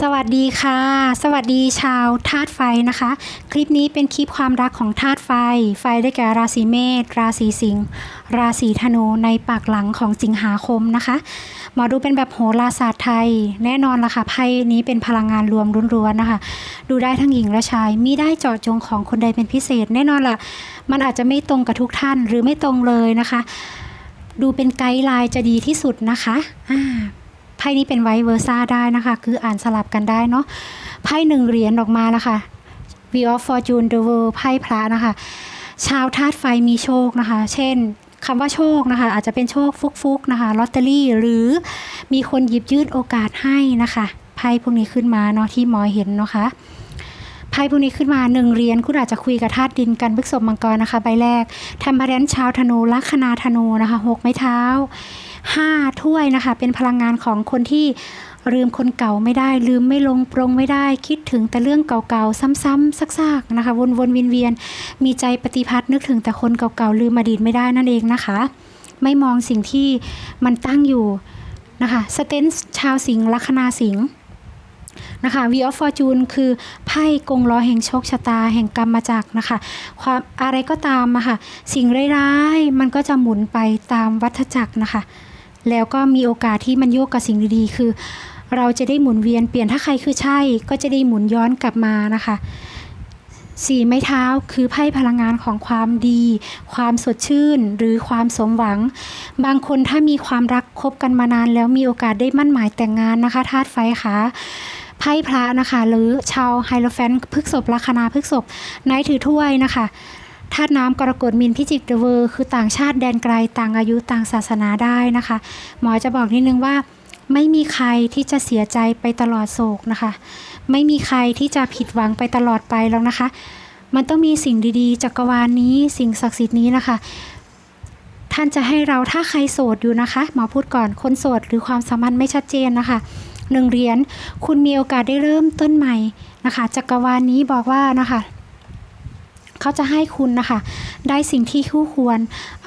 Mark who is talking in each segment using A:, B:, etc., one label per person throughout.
A: สวัสดีค่ะ สวัสดีชาวธาตุไฟนะคะ คลิปนี้เป็นคลิปความรักของธาตุไฟ ไฟได้แก่ราศีเมษราศีสิงห์ราศีธนูในปากหลังของสิงหาคมนะคะหมอดูเป็นแบบโหราศาสตร์ไทย แน่นอนละค่ะไพ่นี้เป็นพลังงานรวมล้วนๆนะคะ ดูได้ทั้งหญิงและชายมิได้เจาะจงของคนใดเป็นพิเศษ แน่นอนละมันอาจจะไม่ตรงกับทุกท่านหรือไม่ตรงเลยนะคะ ดูเป็นไกด์ไลน์จะดีที่สุดนะคะอ่า ไพ่นี้เป็นไวเวอร์ซ่าได้นะคะ คืออ่านสลับกันได้เนาะไพ่หนึ่งเหรียญออกมาแล้วค่ะ Wheel of Fortune the World ไพ่พระนะคะ ชาวธาตุไฟมีโชคนะคะ เช่นคำว่าโชคนะคะ อาจจะเป็นโชคฟุกๆนะคะลอตเตอรี่หรือมีคนหยิบยื่นโอกาสให้นะคะไพ่พวกนี้ขึ้นมาเนาะที่หมอเห็นเนาะคะไพ่พวกนี้ขึ้นมาหนึ่งเหรียญคุณอาจจะคุยกับธาตุดินกันพฤกษบมังกรนะคะ ใบแรกทำพาเรนชาวธนูลัคนาธนูนะคะหกไม้เท้า ห้าถ้วยนะคะ เป็นพลังงานของคนที่ลืมคนเก่าไม่ได้ ลืมไม่ลงปรงไม่ได้ คิดถึงแต่เรื่องเก่าๆ ซ้ำๆซากๆนะคะ วนๆเวียนๆมีใจปฏิพัทธ์นึกถึงแต่คนเก่าๆ ลืมอดีตไม่ได้นั่นเองนะคะ ไม่มองสิ่งที่มันตั้งอยู่นะคะสเตนชาวสิงห์ลัคนาสิงห์นะคะ V of Fortune คือไพ่กงล้อแห่งโชคชะตาแห่งกรรมมาจากนะคะความอะไรก็ตามอะค่ะ สิ่งร้ายๆ มันก็จะหมุนไปตามวัฏจักรนะคะ แล้วก็มีโอกาสที่มันโยกกับสิ่งดีๆ คือ เราจะได้หมุนเวียนเปลี่ยนถ้าใครคือใช่ ก็จะได้หมุนย้อนกลับมานะคะสี่ไม้เท้าคือไพ่พลังงานของความดี ความสดชื่น หรือความสมหวัง บางคนถ้ามีความรักคบกันมานานแล้วมีโอกาสได้มั่นหมายแต่งงานนะคะธาตุไฟค่ะไพ่พระนะคะ หรือชาวไฮโลแฟนพฤกษบลัคนาพฤกษบไนท์ถือถ้วยนะคะ ธาตุน้ำกรกฎมินพิจิกเดเวอร์คือต่างชาติแดนไกลต่างอายุต่างศาสนาได้นะคะ หมอจะบอกนิดนึงว่า ไม่มีใครที่จะเสียใจไปตลอดโศกนะคะ ไม่มีใครที่จะผิดหวังไปตลอดไปแล้วนะคะ มันต้องมีสิ่งดีๆจักรวาลนี้สิ่งศักดิ์สิทธิ์นี้นะคะท่านจะให้เราถ้าใครโสดอยู่นะคะ หมอพูดก่อนคนโสดหรือความสัมพันธ์ไม่ชัดเจนนะคะหนึ่งเหรียญคุณมีโอกาสได้เริ่มต้นใหม่นะคะจักรวาลนี้บอกว่านะคะ เขาจะให้คุณนะคะ ได้สิ่งที่คู่ควร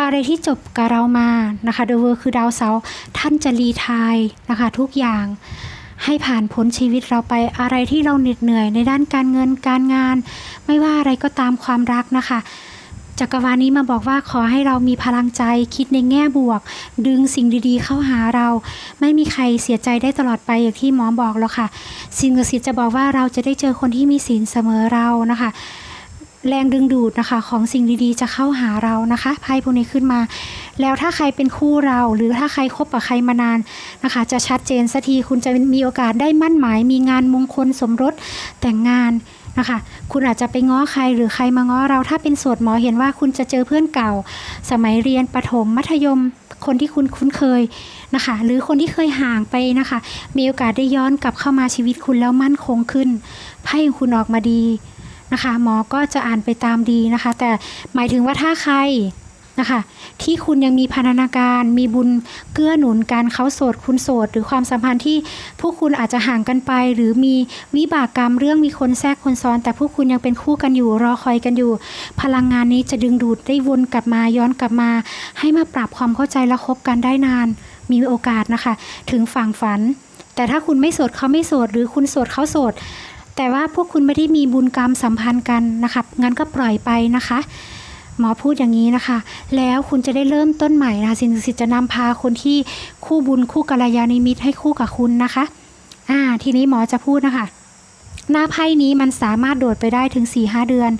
A: อะไรที่จบกับเรามานะคะเดอะเวอร์คือดาวเสาร์ท่านจะรีทายนะคะ ทุกอย่างให้ผ่านพ้นชีวิตเราไปอะไรที่เราเหน็ดเหนื่อยในด้านการเงินการงาน ไม่ว่าอะไรก็ตามความรักนะคะจักรวาลนี้มาบอกว่าขอให้เรามีพลังใจคิดในแง่บวก ดึงสิ่งดีๆเข้าหาเรา ไม่มีใครเสียใจได้ตลอดไปอย่างที่หมอบอกแล้วค่ะ สิ่งศักดิ์สิทธิ์จะบอกว่าเราจะได้เจอคนที่มีศีลเสมอเรานะคะ แรงดึงดูดนะคะ ของสิ่งดีๆ จะเข้าหาเรานะคะไพ่พวกนี้ขึ้นมา แล้วถ้าใครเป็นคู่เราหรือถ้าใครคบกับใครมานานนะคะ จะชัดเจนสักทีคุณจะมีโอกาสได้มั่นหมาย มีงานมงคลสมรสแต่งงานนะคะ คุณอาจจะไปง้อใครหรือใครมาง้อเราถ้าเป็นโสดหมอเห็นว่าคุณจะเจอเพื่อนเก่า สมัยเรียนประถมมัธยมคนที่คุณคุ้นเคยนะคะ หรือคนที่เคยห่างไปนะคะ มีโอกาสได้ย้อนกลับเข้ามาชีวิตคุณแล้วมั่นคงขึ้นไพ่ของคุณออกมาดี นะคะหมอก็จะอ่านไปตามดีนะคะ แต่หมายถึงว่าถ้าใครนะคะที่คุณยังมีพันธนาการมีบุญเกื้อหนุนการเขาโสดคุณโสด หรือความสัมพันธ์ที่พวกคุณอาจจะห่างกันไป หรือมีวิบากกรรมเรื่องมีคนแทรกคนซ้อน แต่พวกคุณยังเป็นคู่กันอยู่รอคอยกันอยู่ พลังงานนี้จะดึงดูดได้วนกลับมาย้อนกลับมา ให้มาปรับความเข้าใจและคบกันได้นาน มีโอกาสนะคะ ถึงฝั่งฝัน แต่ถ้าคุณไม่โสดเขาไม่โสด หรือคุณโสดเขาโสด แต่ว่าพวกคุณไม่ได้มีบุญกรรมสัมพันธ์กันนะคะงั้นก็ปล่อยไปนะคะ หมอพูดอย่างนี้นะคะ แล้วคุณจะได้เริ่มต้นใหม่นะคะสิ่งศักดิ์สิทธิ์จะนำพาคนที่คู่บุญคู่กัลยาณมิตรให้คู่กับคุณนะคะอ่าทีนี้หมอจะพูดนะคะหน้าไพ่นี้มันสามารถโดดไปได้ถึง 4-5 เดือน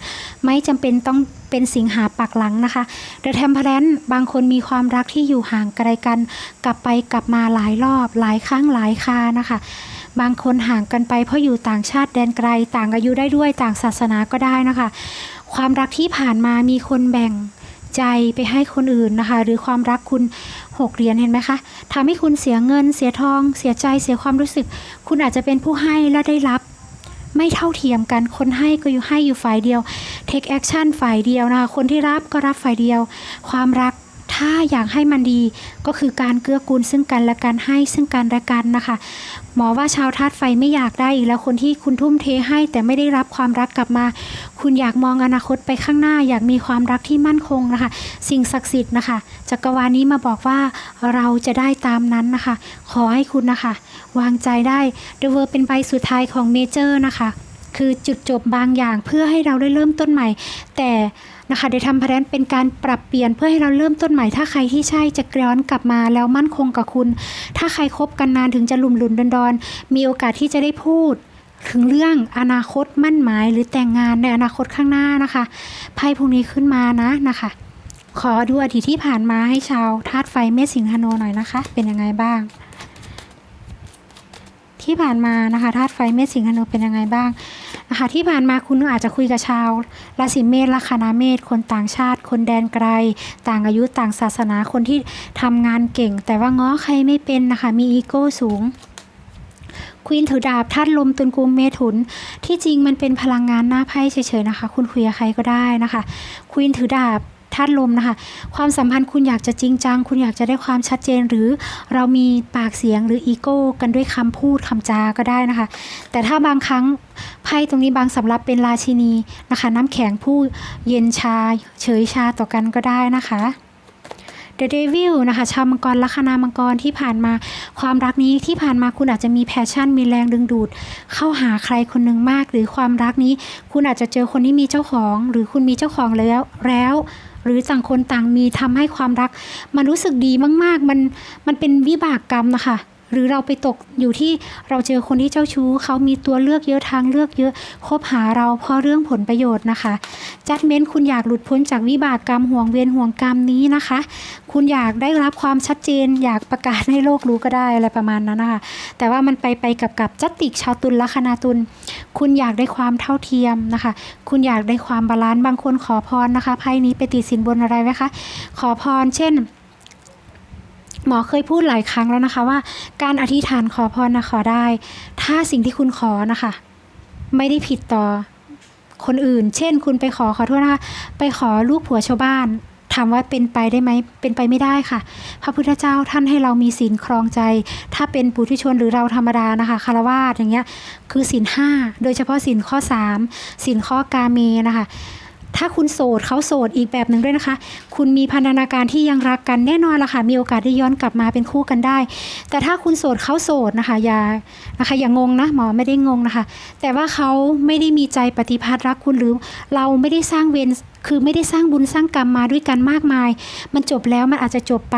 A: ไม่จำเป็นต้องเป็นสิงหาปักหลังนะคะ เดอะเทมเพลนบางคนมีความรักที่อยู่ห่างไกลกัน กลับไปกลับมาหลายรอบหลายครั้งหลายคานะคะ บางคนห่างกันไปเพราะอยู่ต่างชาติแดนไกล ต่างอายุได้ด้วยต่างศาสนาก็ได้นะคะ ความรักที่ผ่านมามีคนแบ่งใจไปให้คนอื่นนะคะ หรือความรักคุณหกเหรียญเห็นไหมคะทำให้คุณเสียเงิน เสียทอง เสียใจเสียความรู้สึก คุณอาจจะเป็นผู้ให้และได้รับ ไม่เท่าเทียมกันคนให้ก็อยู่ให้อยู่ฝ่ายเดียว take action ฝ่ายเดียวนะคะคนที่รับก็รับฝ่ายเดียว ความรัก ถ้าอยากให้มันดีก็คือการเกื้อกูลซึ่งกันและกันให้ซึ่งกันและกันนะคะ หมอว่าชาวธาตุไฟไม่อยากได้อีกแล้วคนที่คุณทุ่มเทให้แต่ไม่ได้รับความรักกลับมา คุณอยากมองอนาคตไปข้างหน้า อยากมีความรักที่มั่นคงนะคะ สิ่งศักดิ์สิทธิ์นะคะจักรวาลนี้มาบอกว่าเราจะได้ตามนั้นนะคะ ขอให้คุณนะคะ วางใจได้เดเวอร์เป็นใบสุดท้ายของเมเจอร์นะคะ คือจุดจบบางอย่างเพื่อให้เราได้เริ่มต้นใหม่ แต่ นะคะได้ทำแพลนเป็นการปรับเปลี่ยนเพื่อให้เราเริ่มต้นใหม่ถ้าใครที่ใช่จะย้อนกลับมาแล้วมั่นคงกับคุณ ถ้าใครคบกันนานถึงจะหลุมหลุนดอนดอนๆมีโอกาสที่จะได้พูดถึงเรื่องอนาคตมั่นหมายหรือแต่งงานในอนาคตข้างหน้านะคะไพ่พวกนี้ขึ้นมานะนะคะ ขอดูอดีตที่ผ่านมาให้ชาวธาตุไฟเมษสิงหโนหน่อยนะคะ เป็นยังไงบ้าง ที่ผ่านมานะคะธาตุไฟเมษสิงหโนเป็นยังไงบ้าง นะคะที่ผ่านมาคุณอาจจะคุยกับชาวราศีเมษลัคนาเมษคนต่างชาติ คนแดนไกล ต่างอายุต่างศาสนาคนที่ทำงานเก่ง แต่ว่าง้อใครไม่เป็นนะคะมีอีโก้สูงควีนถือดาบธาตุลมตุนกุมเมถุน ที่จริงมันเป็นพลังงานหน้าไพ่เฉยๆนะคะ คุณคุยกับใครก็ได้นะคะควีนถือดาบ ธาตุลมนะคะ ความสัมพันธ์คุณอยากจะจริงจัง คุณอยากจะได้ความชัดเจนหรือเรามีปากเสียงหรืออีโก้กันด้วยคำพูดคำจาก็ได้นะคะ แต่ถ้าบางครั้งไพ่ตรงนี้บางสำรับเป็นราชินีนะคะ น้ำแข็งผู้เย็นชา เฉยชาต่อกันก็ได้นะคะ The Devil นะคะชาวมังกรลัคนามังกรที่ผ่านมาความรักนี้ที่ผ่านมาคุณอาจจะมีแพชชั่น มีแรงดึงดูด เข้าหาใครคนหนึ่งมาก หรือความรักนี้ คุณอาจจะเจอคนที่มีเจ้าของ หรือคุณมีเจ้าของแล้วแล้ว หรือต่างคนต่างมีทำให้ความรัก มันรู้สึกดีมาก ๆ มันมันเป็นวิบากกรรมนะคะ หรือเราไปตกอยู่ที่เราเจอคนที่เจ้าชู้เขามีตัวเลือกเยอะทางเลือกเยอะคบหาเราเพราะเรื่องผลประโยชน์นะคะจัดเม้นคุณอยากหลุดพ้นจากวิบากกรรมห่วงเวรห่วงกรรมนี้นะคะ คุณอยากได้รับความชัดเจน อยากประกาศให้โลกรู้ก็ได้อะไรประมาณนั้นนะคะแต่ว่ามันไปไปกับกับจัตติกชาวตุลลัคนาตุลคุณอยากได้ความเท่าเทียมนะคะ คุณอยากได้ความบาลานซ์บางคนขอพรนะคะไพ่นี้ไปติดสินบนอะไรไว้คะขอพรเช่น หมอเคยพูดหลายครั้งแล้วนะคะว่า การอธิษฐานขอพรนะขอได้ ถ้าสิ่งที่คุณขอนะคะ ไม่ได้ผิดต่อคนอื่น เช่น คุณไปขอขอโทษนะคะไปขอลูกผัวชาวบ้านถามว่าเป็นไปได้ไหม เป็นไปไม่ได้ค่ะ พระพุทธเจ้าท่านให้เรามีศีลครองใจ ถ้าเป็นปุถุชนหรือเราธรรมดานะคะคารวาสอย่างเงี้ย คือศีลห้า โดยเฉพาะศีลข้อสามศีลข้อกาเมนะคะ ถ้าคุณโสดเขาโสดอีกแบบหนึ่งด้วยนะคะ คุณมีพันธนาการที่ยังรักกันแน่นอนละค่ะ มีโอกาสได้ย้อนกลับมาเป็นคู่กันได้ แต่ถ้าคุณโสดเขาโสดนะคะ อย่านะคะอย่างงงนะหมอไม่ได้งงนะคะ แต่ว่าเขาไม่ได้มีใจปฏิภาณรักคุณหรือ เราไม่ได้สร้างเวรคือไม่ได้สร้างบุญสร้างกรรมมาด้วยกันมากมาย มันจบแล้วมันอาจจะจบไป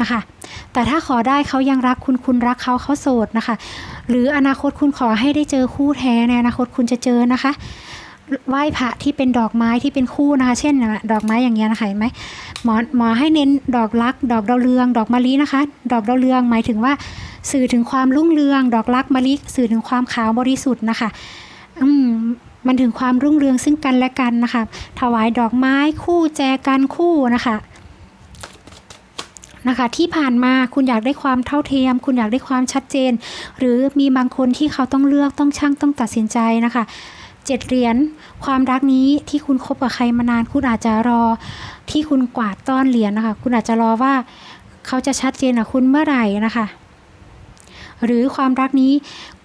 A: นะคะ แต่ถ้าขอได้เขายังรักคุณคุณรักเขาเขาโสดนะคะ หรืออนาคตคุณขอให้ได้เจอคู่แท้ในอนาคตคุณจะเจอนะคะ ไหว้พระที่เป็นดอกไม้ที่เป็นคู่นะคะ เช่น ดอกไม้อย่างเงี้ยนะคะเห็นไหมหมอหมอให้เน้นดอกรัก ดอกดาวเรือง ดอกมะลินะคะ ดอกดาวเรืองหมายถึงว่าสื่อถึงความรุ่งเรือง ดอกรักมะลิสื่อถึงความขาวบริสุทธิ์นะคะอืมมันถึงความรุ่งเรืองซึ่งกันและกันนะคะ ถวายดอกไม้คู่แจกันคู่นะคะนะคะที่ผ่านมาคุณอยากได้ความเท่าเทียม คุณอยากได้ความชัดเจน หรือมีบางคนที่เขาต้องเลือกต้องช่างต้องตัดสินใจนะคะ เจ็ดเหรียญความรักนี้ที่คุณคบกับใครมานานคุณอาจจะรอที่คุณกวาดต้อนเหรียญนะคะ คุณอาจจะรอว่าเขาจะชัดเจนกับคุณเมื่อไหร่นะคะหรือความรักนี้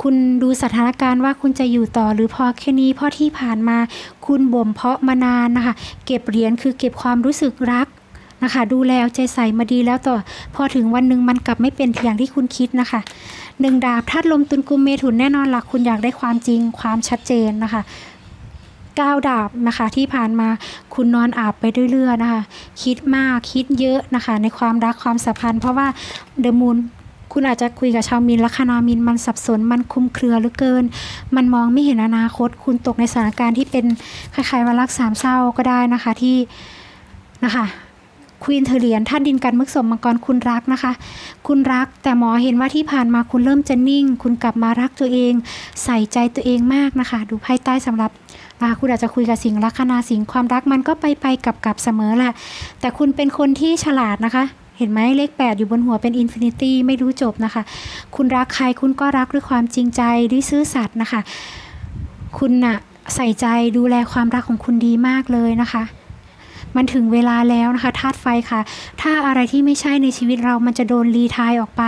A: คุณดูสถานการณ์ว่าคุณจะอยู่ต่อหรือพอแค่นี้เพราะที่ผ่านมา คุณบ่มเพาะมานานนะคะ เก็บเหรียญคือเก็บความรู้สึกรัก นะคะ ดูแลเอาใจใส่มาดีแล้วต่อ พอถึงวันหนึ่งมันกลับไม่เป็นอย่างที่คุณคิดนะคะหนึ่งดาบธาตุลมตุลกุมเมถุนแน่นอนหลักคุณอยากได้ความจริงความชัดเจนนะคะก้าวดาบนะคะที่ผ่านมาคุณนอนอาบไปเรื่อยๆนะคะ คิดมากคิดเยอะนะคะ ในความรักความสัมพันธ์ เพราะว่าเดอะมูนคุณอาจจะคุยกับชาวมินลัคนามินมันสับสนมันคุมเครือเหลือเกิน มันมองไม่เห็นอนาคต คุณตกในสถานการณ์ที่เป็นคล้ายๆว่ารักสามเศร้าก็ได้นะคะที่นะคะ ควีนเทอเรียนท่านดินกันมึกสมมังกรคุณรักนะคะ คุณรักแต่หมอเห็นว่าที่ผ่านมาคุณเริ่มจะนิ่ง คุณกลับมารักตัวเอง ใส่ใจตัวเองมากนะคะ ดูไพ่ใต้สำหรับคุณอาจจะคุยกับสิ่งลัคนาสิ่งความรักมันก็ไปไปกลับกลับเสมอแหละแต่คุณเป็นคนที่ฉลาดนะคะเห็นไหมเลข 8 อยู่บนหัวเป็นอินฟินิตี้ไม่รู้จบนะคะ คุณรักใครคุณก็รักด้วยความจริงใจด้วยซื่อสัตย์นะคะ คุณน่ะใส่ใจดูแลความรักของคุณดีมากเลยนะคะ มันถึงเวลาแล้วนะคะธาตุไฟค่ะ ถ้าอะไรที่ไม่ใช่ในชีวิตเรามันจะโดนรีทายออกไป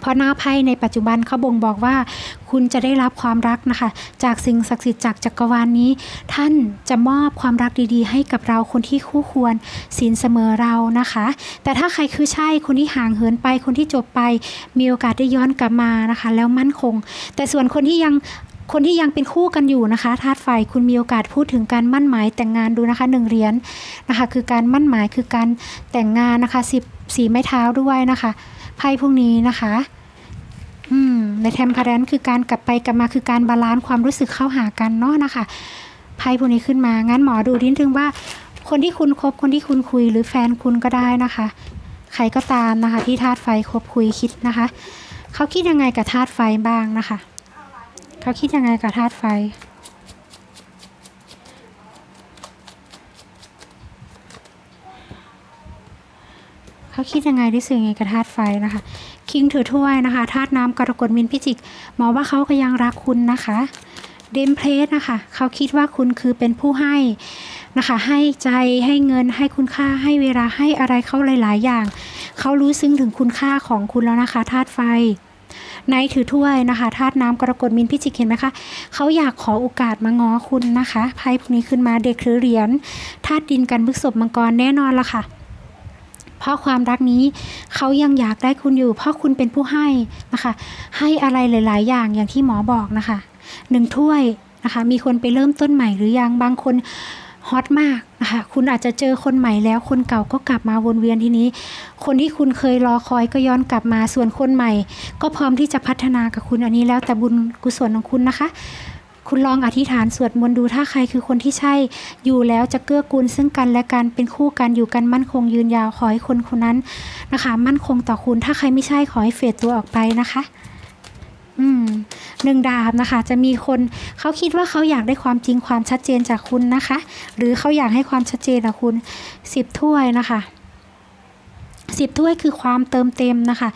A: เพราะหน้าไพ่ในปัจจุบันเขาบ่งบอกว่า คุณจะได้รับความรักนะคะ จากสิ่งศักดิ์สิทธิ์จากจักรวาลนนี้ ท่านจะมอบความรักดีๆ ให้กับเราคนที่คู่ควรสินเสมอเรานะคะ แต่ถ้าใครคือใช่คนที่ห่างเหินไปคนที่จบไป มีโอกาสได้ย้อนกลับมานะคะ แล้วมั่นคง แต่ส่วนคนที่ยัง คนที่ยังเป็นคู่กันอยู่นะคะธาตุไฟคุณมีโอกาสพูดถึงการมั่นหมายแต่งงานดูนะคะหนึ่งเหรียญนะคะคือการมั่นหมายคือการแต่งงานนะคะสิบสีไม้เท้าด้วยนะคะไพ่พวกนี้นะคะอืมในเทมเพลนคือการกลับไปกลับมาคือการบาลานซ์ความรู้สึกเข้าหากันเนาะนะคะไพ่พวกนี้ขึ้นมางั้นหมอดูนิดนึงว่า คนที่คุณคบคนที่คุณคุยหรือแฟนคุณก็ได้นะคะ ใครก็ตามนะคะ ที่ธาตุไฟคบคุยคิดนะคะเขาคิดยังไงกับธาตุไฟบ้างนะคะ เขาคิดยังไงกับธาตุไฟ เขาคิดยังไงรู้สึกยังไงกับธาตุไฟนะคะ คิงถือถ้วยนะคะธาตุน้ำกรกฎมินพิจิก หมอว่าเขาก็ยังรักคุณนะคะเดมเพลสนะคะเขาคิดว่าคุณคือเป็นผู้ให้นะคะให้ใจให้เงินให้คุณค่าให้เวลาให้อะไรเขาหลาย ๆ อย่าง เขารู้ซึ้งถึงคุณค่าของคุณแล้วนะคะธาตุไฟ ไนท์ถือถ้วยนะคะธาตุน้ำกรกฎมินพิจิกเห็นไหมคะเขาอยากขอโอกาสมาง้อคุณนะคะไพ่พวกนี้ขึ้นมาเด็กถือเหรียญธาตุดินกันพฤกษบมังกรแน่นอนละค่ะเพราะความรักนี้เขายังอยากได้คุณอยู่ เพราะคุณเป็นผู้ให้นะคะ ให้อะไรหลาย ๆ อย่างอย่างที่หมอบอกนะคะหนึ่งถ้วยนะคะ มีคนไปเริ่มต้นใหม่หรือยังบางคน ฮอตมากนะคะคุณอาจจะเจอคนใหม่แล้ว คนเก่าก็กลับมาวนเวียนทีนี้ คนที่คุณเคยรอคอยก็ย้อนกลับมาส่วนคนใหม่ ก็พร้อมที่จะพัฒนากับคุณอันนี้แล้วแต่บุญกุศลของคุณนะคะ คุณลองอธิษฐานสวดมนต์ดูถ้าใครคือคนที่ใช่อยู่แล้วจะเกื้อกูลซึ่งกันและกันเป็นคู่กันอยู่กันมั่นคงยืนยาวขอให้คนคนนั้นนะคะ มั่นคงต่อคุณถ้าใครไม่ใช่ขอให้เฟดตัวออกไปนะคะ อืมหนึ่งดาบนะคะ จะมีคนเขาคิดว่าเขาอยากได้ความจริงความชัดเจนจากคุณนะคะ หรือเขาอยากให้ความชัดเจนกับคุณสิบถ้วยนะคะสิบถ้วยคือความเติมเต็มนะคะ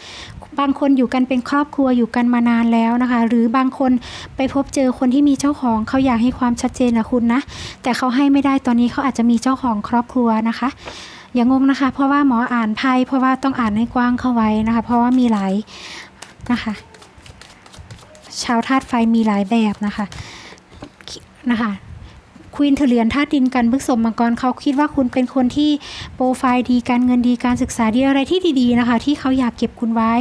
A: บางคนอยู่กันเป็นครอบครัวอยู่กันมานานแล้วนะคะ หรือบางคนไปพบเจอคนที่มีเจ้าของเขาอยากให้ความชัดเจนกับคุณนะ แต่เขาให้ไม่ได้ตอนนี้เขาอาจจะมีเจ้าของครอบครัวนะคะ อย่างงนะคะ เพราะว่าหมออ่านไพ่เพราะว่าต้องอ่านให้กว้างเข้าไว้นะคะ เพราะว่ามีหลายนะคะ ชาวธาตุไฟมีหลายแบบนะคะ นะคะควีนเถเรียนธาตุดินกันพฤกษบมังกรเขาคิดว่าคุณเป็นคนที่โปรไฟล์ดีการเงินดีการศึกษาดีอะไรที่ดีๆนะคะ ที่เขาอยากเก็บคุณไว้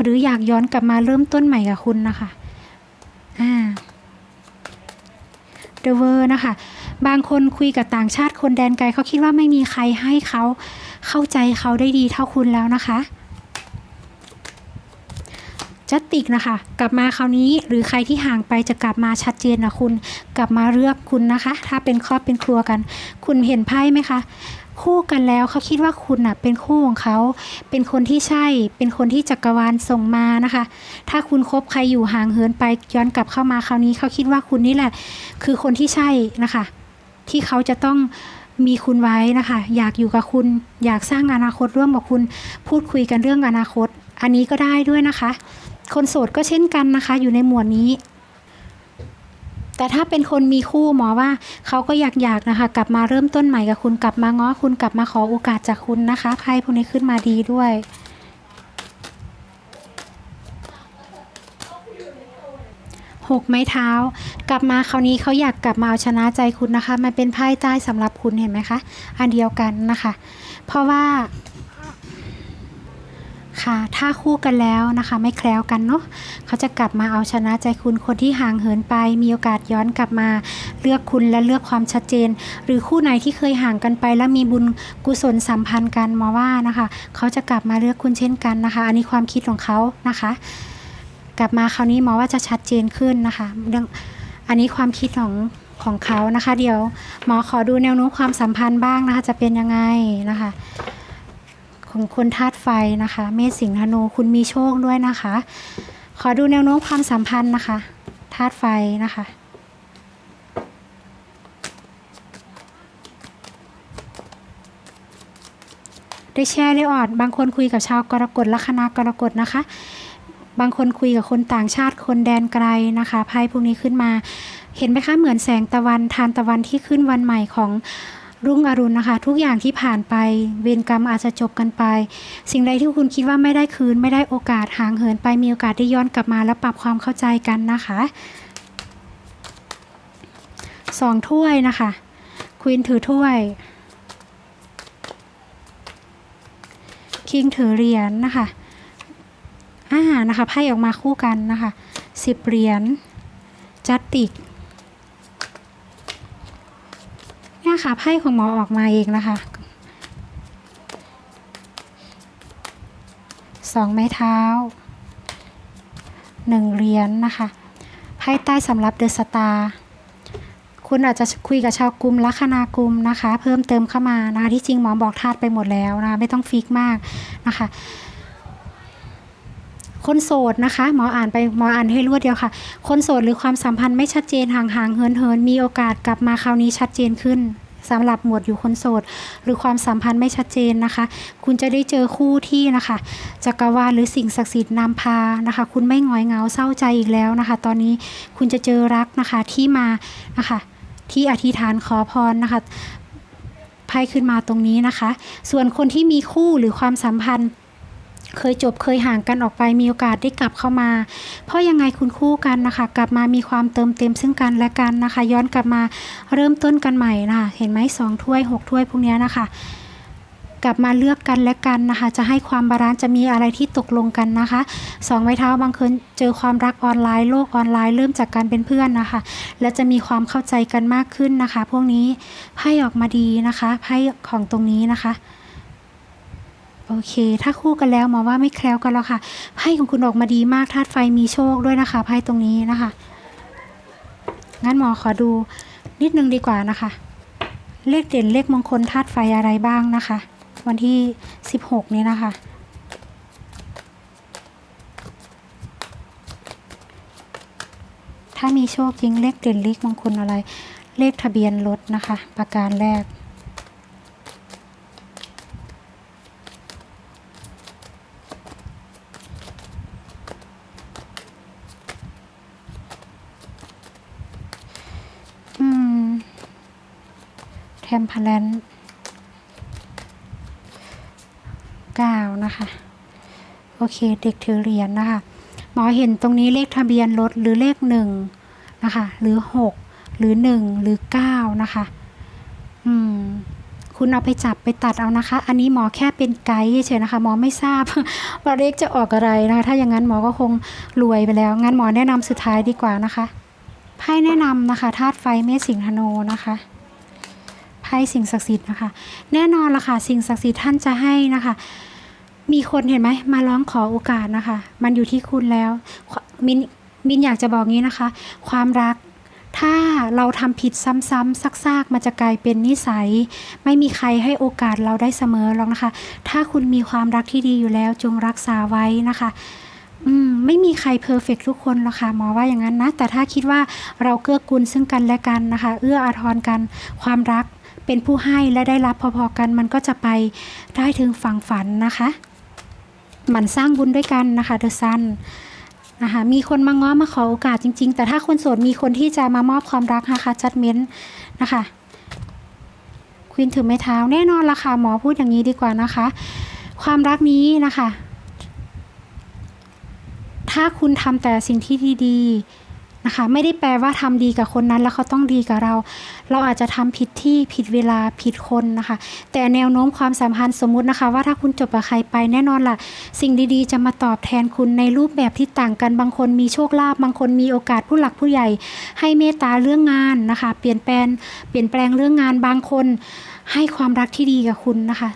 A: หรืออยากย้อนกลับมาเริ่มต้นใหม่กับคุณนะคะอ่าเดเวอร์นะคะบางคนคุยกับต่างชาติคนแดนไกลเขาคิดว่าไม่มีใครให้เขาเข้าใจเขาได้ดีเท่าคุณแล้วนะคะ จัตติกนะคะ กลับมาคราวนี้หรือใครที่ห่างไปจะกลับมาชัดเจนนะคุณ กลับมาเลือกคุณนะคะ ถ้าเป็นครอบเป็นครัวกัน คุณเห็นไพ่ไหมคะคู่กันแล้วเขาคิดว่าคุณน่ะเป็นคู่ของเขา เป็นคนที่ใช่ เป็นคนที่จักรวาลส่งมานะคะ ถ้าคุณคบใครอยู่ห่างเหินไปย้อนกลับเข้ามาคราวนี้เขาคิดว่าคุณนี่แหละ คือคนที่ใช่นะคะ ที่เขาจะต้องมีคุณไว้นะคะ อยากอยู่กับคุณ อยากสร้างอนาคตร่วมกับคุณ พูดคุยกันเรื่องอนาคต อันนี้ก็ได้ด้วยนะคะ คนโสดก็เช่นกันนะคะ อยู่ในหมวดนี้ แต่ถ้าเป็นคนมีคู่หมอว่าเขาก็อยากอยากนะคะ กลับมาเริ่มต้นใหม่กับคุณกลับมาง้อคุณกลับมาขอโอกาสจากคุณนะคะไพ่พวกนี้ขึ้นมาดีด้วยหกไม้เท้า กลับมาคราวนี้เขาอยากกลับมาเอาชนะใจคุณนะคะ มันเป็นไพ่ใต้สำหรับคุณเห็นไหมคะ อันเดียวกันนะคะ เพราะว่า ถ้าคู่กันแล้วนะคะ ไม่แคล้วกันเนาะเขาจะกลับมาเอาชนะใจคุณคนที่ห่างเหินไป มีโอกาสย้อนกลับมา เลือกคุณและเลือกความชัดเจน หรือคู่ไหนที่เคยห่างกันไป แล้วมีบุญกุศลสัมพันธ์กันมาว่านะคะ เขาจะกลับมาเลือกคุณเช่นกันนะคะ อันนี้ความคิดของเขานะคะ กลับมาคราวนี้หมอว่าจะชัดเจนขึ้นนะคะเรื่องอันนี้ความคิดของของเขานะคะ เดี๋ยวหมอขอดูแนวโน้มความสัมพันธ์บ้างนะคะ จะเป็นยังไงนะคะ ของคนธาตุไฟนะคะ เมษสิงห์ธนูคุณมีโชคด้วยนะคะ ขอดูแนวโน้มความสัมพันธ์นะคะธาตุไฟนะคะได้แชร์ได้ออด บางคนคุยกับชาวกรกฎลัคนากรกฎนะคะ บางคนคุยกับคนต่างชาติคนแดนไกลนะคะไพ่พวกนี้ขึ้นมา เห็นไหมคะเหมือนแสงตะวันทานตะวันที่ขึ้นวันใหม่ของ รุ่งอรุณนะคะ ทุกอย่างที่ผ่านไป เวรกรรมอาจจะจบกันไป สิ่งใดที่คุณคิดว่าไม่ได้คืน ไม่ได้โอกาสห่างเหินไปมีโอกาสได้ย้อนกลับมาและปรับความเข้าใจกันนะคะสองถ้วยนะคะควีนถือถ้วยคิงถือเหรียญนะคะอ่านะคะไพ่ออกมาคู่กันนะคะสิบเหรียญจัตติก เนี่ยค่ะไพ่ของหมอออกมาเองนะคะสองไม้เท้าหนึ่งเหรียญนนะคะไพ่ใต้สำรับเดอะสตาร์คุณอาจจะคุยกับชาวกลุ่มลัคนากลุ่มนะคะ เพิ่มเติมเข้ามานะคะที่จริงหมอบอกธาตุไปหมดแล้วนะะไม่ต้องฟิกมากนะคะ คนโสดนะคะ หมออ่านไปหมออ่านให้รวดเดียวค่ะ คนโสดหรือความสัมพันธ์ไม่ชัดเจนห่างๆเหินเหินๆมีโอกาสกลับมาคราวนี้ชัดเจนขึ้น สำหรับหมวดอยู่คนโสด หรือความสัมพันธ์ไม่ชัดเจนนะคะ คุณจะได้เจอคู่ที่นะคะจักรวาลหรือสิ่งศักดิ์สิทธิ์นำพานะคะ คุณไม่หงอยเหงาเศร้าใจอีกแล้วนะคะ ตอนนี้คุณจะเจอรักนะคะที่มานะคะที่อธิษฐานขอพรนะคะไพ่ขึ้นมาตรงนี้นะคะ ส่วนคนที่มีคู่หรือความสัมพันธ์ เคยจบเคยห่างกันออกไปมีโอกาสได้กลับเข้ามา เพราะยังไงคุณคู่กันนะคะ กลับมามีความเติมเต็มซึ่งกันและกันนะคะ ย้อนกลับมาเริ่มต้นกันใหม่นะคะเห็นไหมสองถ้วยหกถ้วยพวกนี้นะคะ กลับมาเลือกกันและกันนะคะ จะให้ความบาลานซ์จะมีอะไรที่ตกลงกันนะคะสองไม้เท้าบางคนเจอความรักออนไลน์โลกออนไลน์เริ่มจากการเป็นเพื่อนนะคะ และจะมีความเข้าใจกันมากขึ้นนะคะ พวกนี้ไพ่ออกมาดีนะคะไพ่ของตรงนี้นะคะ โอเค ถ้าคู่กันแล้วหมอว่าไม่แคล้วกันแล้วค่ะไพ่ของคุณออกมาดีมากธาตุไฟมีโชคด้วยนะคะไพ่ตรงนี้นะคะ งั้นหมอขอดูนิดนึงดีกว่านะคะ เลขเด่นเลขมงคลธาตุไฟอะไรบ้างนะคะ วันที่ 16 นี้นะคะถ้ามีโชคจริงเลขเด่นเลขมงคลอะไร เลขทะเบียนรถนะคะ ประการแรก อืม แทม พาแลนเก้านะคะ โอเคเด็กถือเหรียญนะคะ หมอเห็นตรงนี้เลขทะเบียนรถหรือเลขหนึ่งนะคะ หรือหกหรือหนึ่งหรือเก้านะคะ อืมคุณเอาไปจับไปตัดเอานะคะ อันนี้หมอแค่เป็นไกด์เฉยๆนะคะ หมอไม่ทราบว่าเลขจะออกอะไรนะคะ ถ้าอย่างนั้นหมอก็คงรวยไปแล้ว งั้นหมอแนะนำสุดท้ายดีกว่านะคะไพ่แนะนำนะคะธาตุไฟเมษสิงหโนนะคะ ไพ่สิ่งศักดิ์สิทธิ์นะคะ แน่นอนละค่ะสิ่งศักดิ์สิทธิ์ท่านจะให้นะคะ มีคนเห็นไหมมาร้องขอโอกาสนะคะ มันอยู่ที่คุณแล้วมินมินอยากจะบอกงี้นะคะ ความรักถ้าเราทำผิดซ้ำๆซากๆมันจะกลายเป็นนิสัย ไม่มีใครให้โอกาสเราได้เสมอหรอกนะคะ ถ้าคุณมีความรักที่ดีอยู่แล้วจงรักษาไว้นะคะอืมไม่มีใครเพอร์เฟกทุกคนหรอกค่ะหมอว่าอย่างนั้นนะ แต่ถ้าคิดว่าเราเกื้อกูลซึ่งกันและกันนะคะ เอื้ออาทรกันความรัก เป็นผู้ให้และได้รับพอๆกันมันก็จะไปได้ถึงฝั่งฝันนะคะหมันสร้างบุญด้วยกันนะคะเดอะซันนะคะมีคนมาง้อมาขอโอกาสจริง ๆ แต่ถ้าคนโสดมีคนที่จะมามอบความรักนะคะจัดเม้นนะคะควีนถือไม้เท้าแน่นอนละค่ะหมอพูดอย่างนี้ดีกว่านะคะ ความรักนี้นะคะ ถ้าคุณทำแต่สิ่งที่ดีๆ นะคะไม่ได้แปลว่าทำดีกับคนนั้นแล้วเขาต้องดีกับเรา เราอาจจะทำผิดที่ผิดเวลาผิดคนนะคะ แต่แนวโน้มความสัมพันธ์สมมุตินะคะ ว่าถ้าคุณจบกับใครไปแน่นอนล่ะ สิ่งดีๆ จะมาตอบแทนคุณในรูปแบบที่ต่างกันบางคนมีโชคลาภบางคนมีโอกาสผู้หลักผู้ใหญ่ ให้เมตตาเรื่องงานนะคะ เปลี่ยนแปลงเปลี่ยนแปลงเรื่องงานบางคน ให้ความรักที่ดีกับคุณนะคะ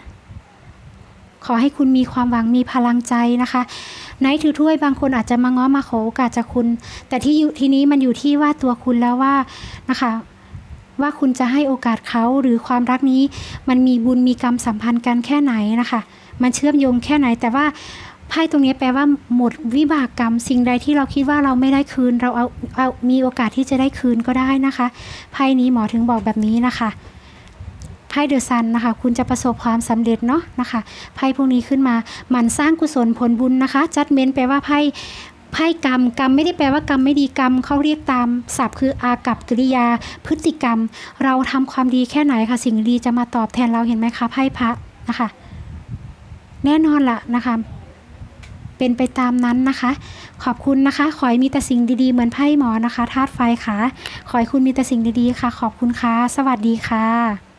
A: ขอให้คุณมีความหวังมีพลังใจนะคะ ไนท์ถือถ้วยบางคนอาจจะมาง้อมาขอโอกาสจากคุณ แต่ที่ทีนี้มันอยู่ที่ว่าตัวคุณแล้วว่านะคะ ว่าคุณจะให้โอกาสเขาหรือความรักนี้ มันมีบุญมีกรรมสัมพันธ์กันแค่ไหนนะคะ มันเชื่อมโยงแค่ไหนแต่ว่าไพ่ตรงนี้แปลว่าหมดวิบากกรรมสิ่งใดที่เราคิดว่าเราไม่ได้คืน เราเอาเอามีโอกาสที่จะได้คืนก็ได้นะคะไพ่นี้หมอถึงบอกแบบนี้นะคะ ไพ่เดอะซันนะคะ คุณจะประสบความสำเร็จเนาะนะคะไพ่พวกนี้ขึ้นมามันสร้างกุศลผลบุญนะคะ จัดเม้นแปลว่าไพ่ไพ่กรรมกรรมไม่ได้แปลว่ากรรมไม่ดีกรรมเขาเรียกตามศัพท์คืออากับกิริยา พฤติกรรม เราทำความดีแค่ไหนค่ะสิ่งดีจะมาตอบแทนเราเห็นไหมคะไพ่พระนะคะ แน่นอนละนะคะ เป็นไปตามนั้นนะคะ ขอบคุณนะคะ ขอให้มีแต่สิ่งดีๆ เหมือนไพ่หมอนะคะธาตุไฟค่ะ ขอให้คุณมีแต่สิ่งดีๆค่ะ ขอบคุณค่ะ สวัสดีค่ะ